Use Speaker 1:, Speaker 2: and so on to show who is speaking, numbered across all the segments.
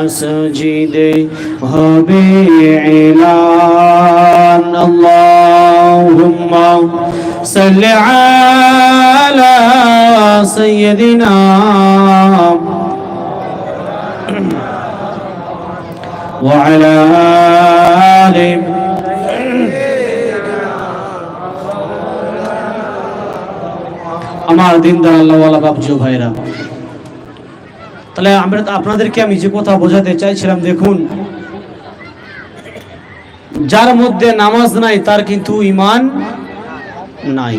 Speaker 1: মসজিদে হবে এলান আল্লাহুম্মা সাল্লি আলা সাইয়্যিদিনা وعلى آله আমার দিনদার আল্লাহওয়ালা বাবজু ভাইরা তাহলে আমরা আপনাদেরকে আমি যে কথা বোঝাতে চাইছিলাম, দেখুন। যার মধ্যে নামাজ নাই, তার কিন্তু ইমান নাই।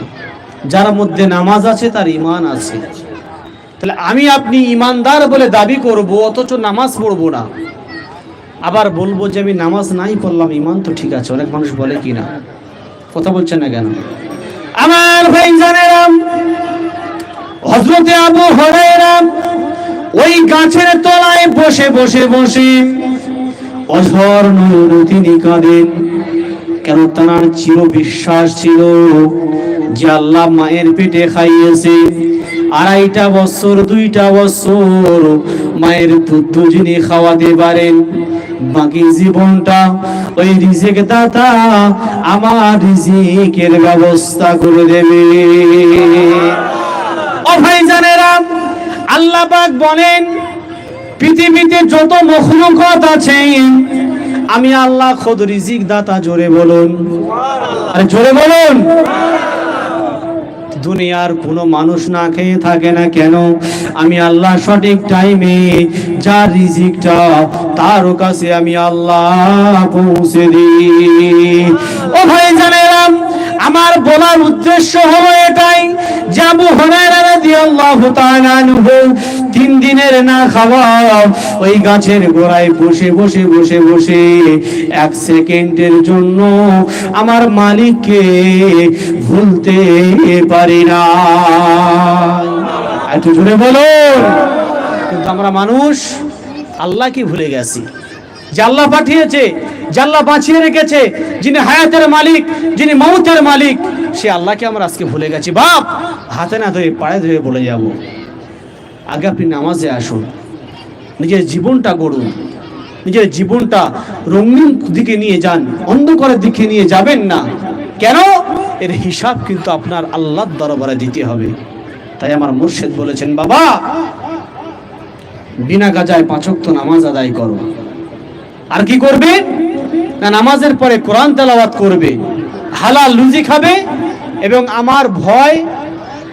Speaker 1: যার মধ্যে নামাজ আছে, তার ইমান আছে। তাহলে আমি আপনি ইমানদার বলে দাবি করব, অথচ নামাজ পড়ব না। আবার বলব যে আমি নামাজ নাই পড়লাম ইমান তো ঠিক আছে, অনেক মানুষ বলে কি না? কথা বলছেন না কেন? আমার ভাই জানেরাম হজরতে আবু হরাইরাম ওই গাছের তলায় বসে বসে বসে। অঝর নয়ন তিনি কাঁদেন। কেন তার চির বিশ্বাস ছিল যে আল্লাহ মায়ের পেটে খাইয়েছে? আড়াইটা বছর, দুইটা বছর মায়ের দুধ যিনি খাওয়াতে পারেন, বাকি জীবনটা ওই রিজিক দাতা আমার রিজিকের ব্যবস্থা করে দেবে। ও ভাই জানেরা আল্লাহ পাক বলেন পৃথিবীতে যত মখলুকত আছে আমি আল্লাহ খোদ রিজিক দাতা জোরে বলুন। আরে জোরে বলুন। দুনিয়ার কোনো মানুষ না খেয়ে থাকে না কেন? আমি আল্লাহ সঠিক টাইমে যার রিজিকটা তার কাছে আমি আল্লাহ পৌঁছে দিই। ও ভাই জানেরাম আমার বলার উদ্দেশ্য হলো এটাই। যে আবু তিন দিনের না খাওয়া, ওই গাছের গোড়ায় বসে বসে বসে বসে এক সেকেন্ডের জন্য আমার মালিককে ভুলতে পারি না। একটু জোরে বলুন। কিন্তু আমরা মানুষ আল্লাহকে ভুলে গেছি? আল্লাহ পাঠিয়েছে আল্লাহ বাঁচিয়ে রেখেছে, যিনি হায়াতের মালিক, যিনি মৌতের মালিক, সে আল্লাহকে আমরা আজকে ভুলে গেছি। বাপ, হাতে না ধরে, পায়ে ধরে বলে যাব। আগে আপনি নামাজে আসুন, নিজের জীবনটা গড়ুন, নিজের জীবনটা রঙিন দিকে নিয়ে যান, অন্ধকারের দিকে নিয়ে যাবেন না। কেন? এর হিসাব কিন্তু আপনার আল্লাহর দরবারে দিতে হবে। তাই আমার মুর্শেদ বলেছেন, বাবা, বিনা গাজায় পাঁচক্ত নামাজ আদায় করো। আর কি করবে? না, নামাজের পরে কোরআন তেলাওয়াত করবে। হালাল লুজি খাবে এবং আমার ভয়,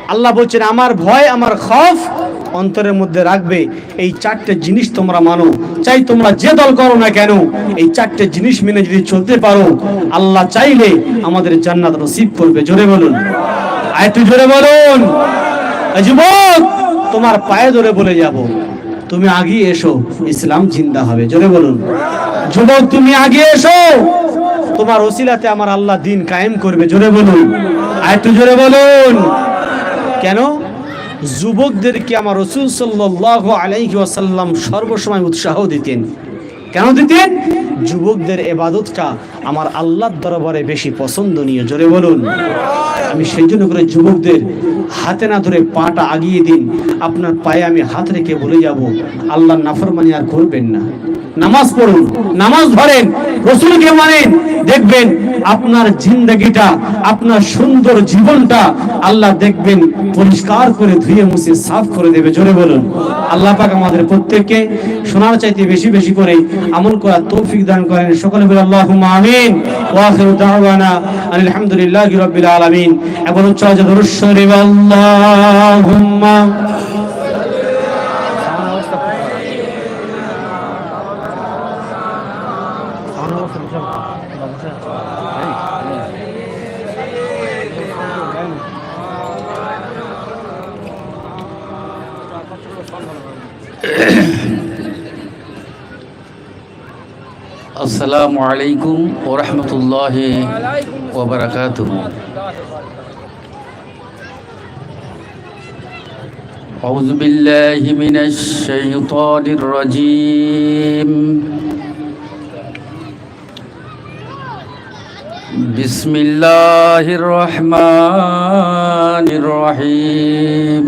Speaker 1: আল্লাহ বলছেন, আমার ভয়, আমার খফ অন্তরের মধ্যে রাখবে। এই চারটে জিনিস তোমরা মানো। চাই তোমরা যে দল করো না কেন, এই চারটে জিনিস মেনে যদি চলতে পারো, আল্লাহ চাইলে আমাদের জান্নাত নসিব করবে। জোরে বলুন। আর একটু জোরে বলুন। যুবক তোমার পায়ে ধরে বলে যাব। তুমি আগে এসো, ইসলাম জিন্দা হবে। জোরে বলুন। যুবক, তুমি আগে এসো। তোমার ওসিলাতে আমার আল্লাহ দিন কায়েম করবে। জোরে বলুন। আর একটু জোরে বলুন। কেন? যুবকদেরকে আমার রসুল সাল্লাহ আলাইহি ওয়াসাল্লাম সর্বসময় উৎসাহ দিতেন। কেন দিতেন? যুবকদের এবাদতটা আমার আল্লাহর দরবারে বেশি পছন্দনীয়। জোরে বলুন। আমি সেই জন্য করে যুবকদের হাতে না ধরে পাটা আগিয়ে দিন। আপনার পায়ে আমি হাত রেখে বলে যাব, আল্লাহর নাফরমানি আর করবেন না। নামাজ পড়ুন, নামাজ ধরেন, রসুলকে মানেন, দেখবেন আপনার জিন্দগিটা, আপনার সুন্দর জীবনটা আল্লাহ দেখবেন পরিষ্কার করে ধুয়ে মুছে সাফ করে দেবে। জোরে বলুন। আল্লাহ পাক আমাদের প্রত্যেককে শোনার চাইতে বেশি বেশি করে আমল করার তৌফিক দান করেন। সকলে বলে আল্লাহুম্মা আমিন। ওয়া আখিরু দাওয়ানা আলহামদুলিল্লাহি রাব্বিল আলামিন। এবং উচ্চ দরুদ শরীফ اللهم
Speaker 2: السلام عليكم ورحمة الله وبركاته. أعوذ بالله من الشيطان الرجيم بسم الله الرحمن الرحيم